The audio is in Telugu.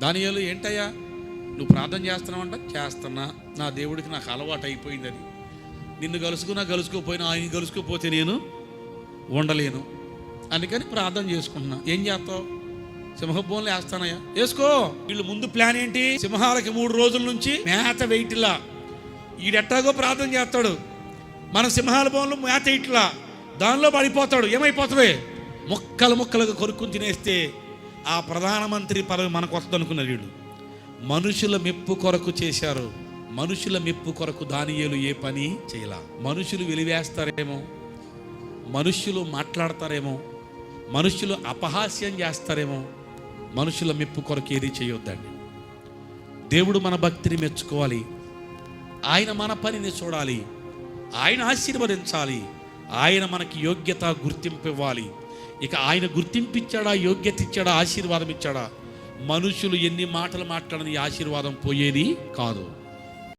దానియాలు ఏంటయ్యా? నువ్వు ప్రార్థన చేస్తున్నావంట? చేస్తున్నా. నా దేవుడికి నాకు అలవాటు అయిపోయింది అది. నిన్ను కలుసుకున్నా కలుసుకోపోయినా ఆయన కలుసుకోపోతే నేను ఉండలేను. అందుకని ప్రార్థన చేసుకుంటున్నా. ఏం చేస్తావు? సింహభూములు వేస్తానయ్యా వేసుకో. వీళ్ళు ముందు ప్లాన్ ఏంటి? సింహాలకి మూడు రోజుల నుంచి మేత వెయిట్లా. ఈడెట్టాగో ప్రార్థన చేస్తాడు. మన సింహాల భవన్లో మేత ఇట్లా దానిలో పడిపోతాడు. ఏమైపోతుంది? ముక్కలు ముక్కలుగా కొరుక్కుని తినేస్తే ఆ ప్రధానమంత్రి పదవి మనకు వస్తుంది అనుకున్నారు వీడు. మనుషుల మెప్పు కొరకు చేశారు. మనుషుల మెప్పు కొరకు దానియేలు ఏ పని చేయలా. మనుషులు వెలివేస్తారేమో? మనుషులు మాట్లాడతారేమో? మనుషులు అపహాస్యం చేస్తారేమో? మనుషుల మెప్పు కొరకు ఏది చేయొద్దండి. దేవుడు మన భక్తిని మెచ్చుకోవాలి. ఆయన మన పనిని చూడాలి. ఆయన ఆశీర్వదించాలి. ఆయన మనకి యోగ్యత గుర్తింపు ఇవ్వాలి. ఇక ఆయన గుర్తింపు యోగ్యత ఇచ్చాడా ఆశీర్వాదం ఇచ్చాడా మనుషులు ఎన్ని మాటలు మాట్లాడని ఆశీర్వాదం పోయేది కాదు.